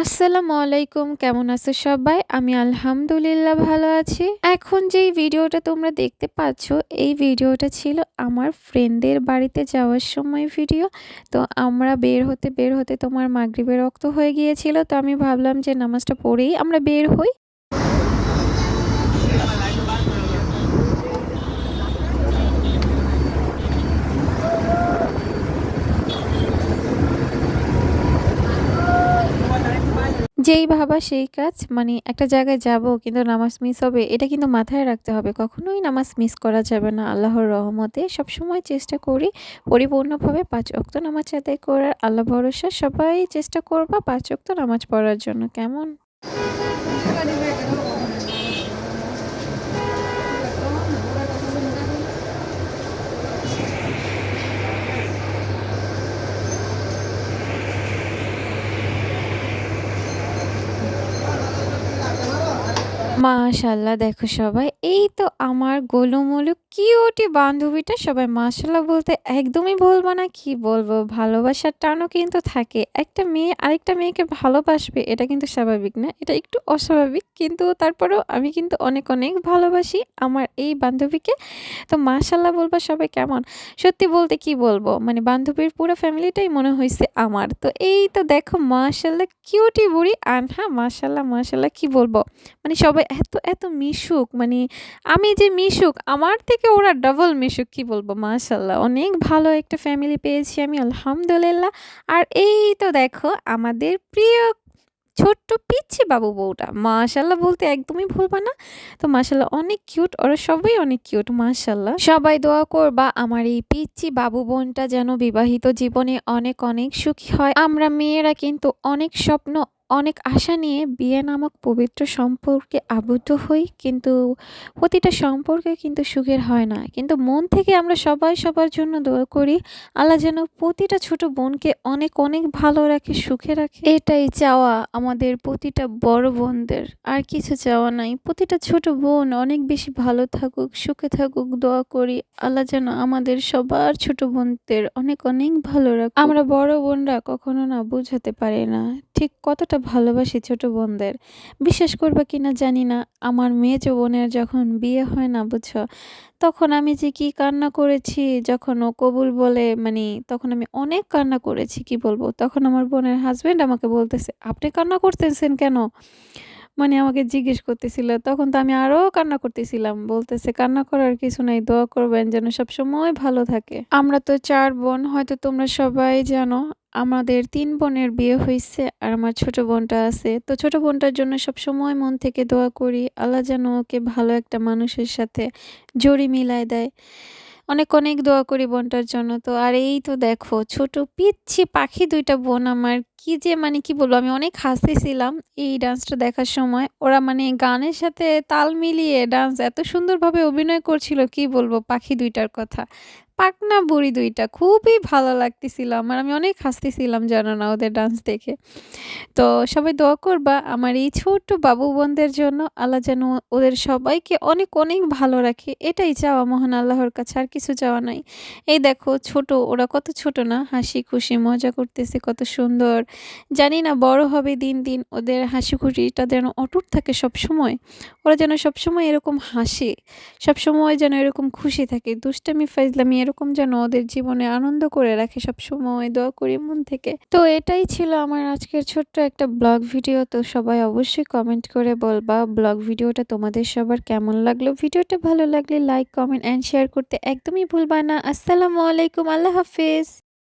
আসসালামু আলাইকুম, কেমন আছো সবাই? আমি আলহামদুলিল্লাহ ভালো আছি। এখন যেই ভিডিওটা তোমরা দেখতে পাচ্ছ, এই ভিডিওটা ছিল আমার ফ্রেন্ডদের বাড়িতে যাওয়ার সময় ভিডিও। তো আমরা বের হতে বের হতে তোমার মাগরিবের রক্ত হয়ে গিয়েছিল। তো আমি ভাবলাম যে নামাজটা পড়েই আমরা বের হই। যেই ভাবা সেই কাজ মানে একটা জায়গায় যাব কিন্তু নামাজ মিস হবে, এটা কিন্তু মাথায় রাখতে হবে। কখনোই নামাজ মিস করা যাবে না। আল্লাহর রহমতে সবসময় চেষ্টা করি পরিপূর্ণভাবে পাঁচ অক্ত নামাজ আদায় করার। আল্লাহ ভরসা, সবাই চেষ্টা করবা পাঁচ অক্ত নামাজ পড়ার জন্য। কেমন? মাশাল্লাহ, দেখো সবাই। এই তো আমার গোলুমোলু কিউটি বান্ধবীটা। সবাই মাশাল্লাহ বলতে একদমই বলব না, কি বলব? ভালোবাসার টানও কিন্তু থাকে। একটা মেয়ে আরেকটা মেয়েকে ভালোবাসবে, এটা কিন্তু স্বাভাবিক না। এটা একটু অস্বাভাবিক, কিন্তু তারপরেও আমি কিন্তু অনেক অনেক ভালোবাসি আমার এই বান্ধবীকে। তো মাশাল্লাহ বলব সবাই কেমন? সত্যি বলতে কি বলব? মানে বান্ধবীর পুরো ফ্যামিলিটাই মনে হয়েছে আমার। তো এই তো দেখো মাশাল্লাহ কিউটি বুড়ি। আনহা মাশাল্লাহ মাশাল্লাহ, কি বলব? মানে সবাই এত এত মিশুক মানে আমি যে মিশুক, আমার থেকে ওরা ডাবল মিশুক, কি বলব? মাশাল্লাহ অনেক ভালো একটা ফ্যামিলি পেয়েছি আমি, আলহামদুলিল্লাহ। আর এই তো দেখো, আমাদের প্রিয় ছোট্ট পিচ্ছি বাবু বউটা মাশাল্লাহ বলতে একদমই ভুলবা না। তো মাশাল্লাহ অনেক কিউট ওরা সবাই অনেক কিউট মাশাল্লাহ সবাই দোয়া করবা আমার এই পিচ্ছি বাবু বোনটা যেন বিবাহিত জীবনে অনেক অনেক সুখী হয়। আমরা মেয়েরা কিন্তু অনেক স্বপ্ন অনেক আশা নিয়ে বিয়ে নামক পবিত্র সম্পর্কে আবদ্ধ হই, কিন্তু প্রতিটা সম্পর্কে কিন্তু সুখের হয় না। কিন্তু মন থেকে আমরা সবাই সবার জন্য দোয়া করি, আল্লাহ যেন প্রতিটা ছোট বোনকে অনেক অনেক ভালো রাখে, সুখে রাখে। এটাই চাওয়া আমাদের প্রতিটা বড় বোনদের। আর কিছু চাওয়া নাই। প্রতিটা ছোট বোন অনেক বেশি ভালো থাকুক, সুখে থাকুক, দোয়া করি, আল্লাহ যেন আমাদের সবার ছোট বোনদের অনেক অনেক ভালো রাখে আমরা বড় বোনরা কখনো না বুঝাতে পারি না। ঠিক কতটা ভালোবাসি ছোট বোনদের? বিশ্বাস করবে কিনা জানি না। আমার মেয়ে বোনের যখন বিয়ে হয় না, বুঝছ? তখন আমি যে কি কান্না করেছি, যখন ও কবুল বলে মানে তখন আমি অনেক কান্না করেছি, কি বলব? তখন আমার বোনের হাজবেন্ড আমাকে বলতেছে, আপনি কান্না করতেছেন কেন? মানে আমাকে জিজ্ঞেস করতেছিল। তখন তো আমি আরও কান্না করতেছিলাম। বলতেছে, কান্না করার কিছু নাই, দোয়া করবেন যেন সবসময় ভালো থাকে। আমরা তো চার বোন, হয়তো তোমরা সবাই জানো। আমাদের তিন বোনের বিয়ে হয়েছে আর আমার ছোট বোনটা আছে। তো ছোট বোনটার জন্য সব সময় মন থেকে দোয়া করি, আল্লাহ যেন ওকে ভালো একটা মানুষের সাথে জড়ি মিলায় দেয়। অনেক অনেক দোয়া করি বোনটার জন্য। তো আর এই তো দেখো, ছোট পিচ্ছি পাখি দুইটা বোন আমার কি যে মানে কি বলব, আমি অনেক হাসতেছিলাম এই ডান্সটা দেখার সময়। ওরা মানে গানের সাথে তাল মিলিয়ে ডান্স এত সুন্দরভাবে অভিনয় করছিল, কি বলব, পাখি দুইটার কথা। পাকনা বুড়ি দুইটা, খুবই ভালো লাগতেছিল আমার। আমি অনেক হাসতেছিলাম, জানো না, ওদের ডান্স দেখে। তো সবাই দোয়া করবা, আমার এই ছোট্ট বাবু বোনদের জন্য আল্লাহ যেন ওদের সবাইকে অনেক অনেক ভালো রাখে। এটাই চাওয়া মহান আল্লাহর কাছে, আর কিছু চাওয়া নাই। এই দেখো, ছোট, ওরা কত ছোট না, হাসি খুশি, মজা করতেছে, কত সুন্দর। জানি না বড় হবে দিন দিন ওদের হাসি খুশিটা যেন অটুট থাকে সব সময় ওরা যেন সবসময় এরকম হাসে, সবসময় যেন এরকম খুশি থাকে। দুষ্টামি ফাইজলামি এরকম যেন ওদের জীবনে আনন্দ করে রাখে সবসময়, দোয়া করি মন থেকে। তো এটাই ছিল আমার আজকের ছোট্ট একটা ব্লগ ভিডিও। তো সবাই অবশ্যই কমেন্ট করে বলবা ব্লগ ভিডিওটা তোমাদের সবার কেমন লাগল। ভিডিওটা ভালো লাগলে লাইক কমেন্ট অ্যান্ড শেয়ার করতে একদমই ভুলবা না। আসসালামু আলাইকুম, আল্লাহ হাফিজ।